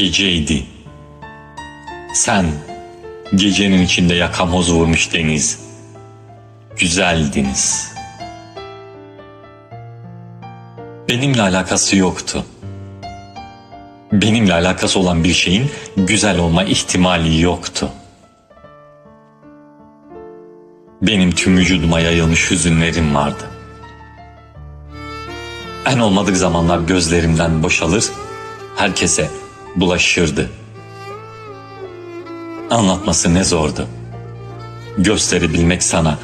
Geceydi. Sen gecenin içinde yakamoz vurmuş deniz. Güzeldiniz. Benimle alakası yoktu. Benimle alakası olan bir şeyin güzel olma ihtimali yoktu. Benim tüm vücuduma yayılmış hüzünlerim vardı. En olmadık zamanlar gözlerimden boşalır, herkese bulaşırdı. Anlatması ne zordu. Gösterebilmek sana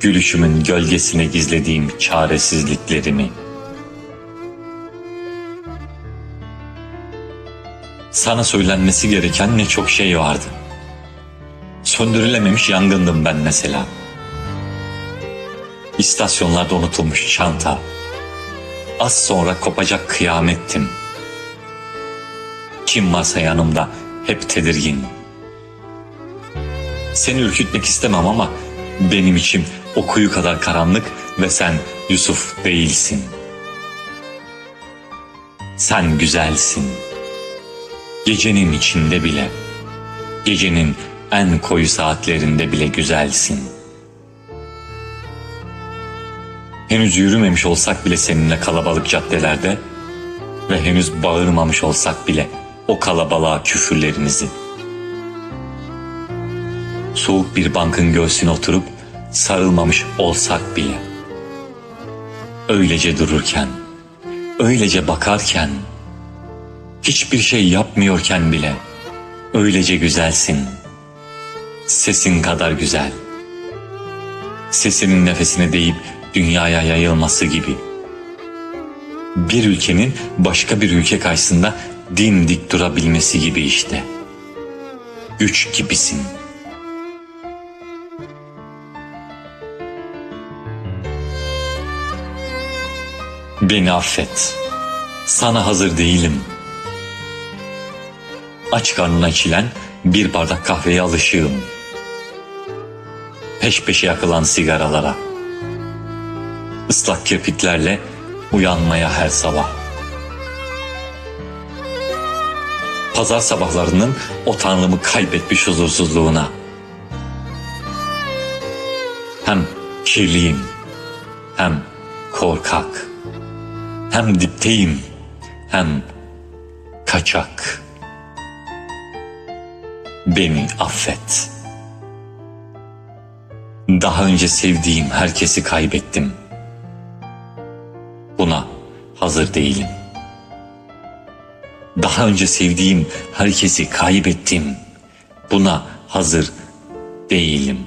gülüşümün gölgesine gizlediğim çaresizliklerimi. Sana söylenmesi gereken ne çok şey vardı. Söndürülememiş yangındım ben mesela. İstasyonlarda unutulmuş çanta. Az sonra kopacak kıyamettim. Kim varsa yanımda hep tedirgin. Seni ürkütmek istemem ama benim içim o kuyu kadar karanlık ve sen Yusuf değilsin. Sen güzelsin. Gecenin içinde bile, gecenin en koyu saatlerinde bile güzelsin. Henüz yürümemiş olsak bile seninle kalabalık caddelerde ve henüz bağırmamış olsak bile o kalabalığa küfürlerimizi. Soğuk bir bankın göğsüne oturup sarılmamış olsak bile. Öylece dururken, öylece bakarken, hiçbir şey yapmıyorken bile öylece güzelsin. Sesin kadar güzel. Sesinin nefesine değip dünyaya yayılması gibi. Bir ülkenin başka bir ülke karşısında dimdik durabilmesi gibi işte. Güç gibisin. Beni affet. Sana hazır değilim. Aç karnına içilen bir bardak kahveye alışığım. Peş peşe yakılan sigaralara. Islak kirpiklerle uyanmaya her sabah. Pazar sabahlarının o tanrımı kaybetmiş huzursuzluğuna. Hem kirliyim, hem korkak, hem dipteyim, hem kaçak. Beni affet. Daha önce sevdiğim herkesi kaybettim. Buna hazır değilim. Daha önce sevdiğim herkesi kaybettim. Buna hazır değilim.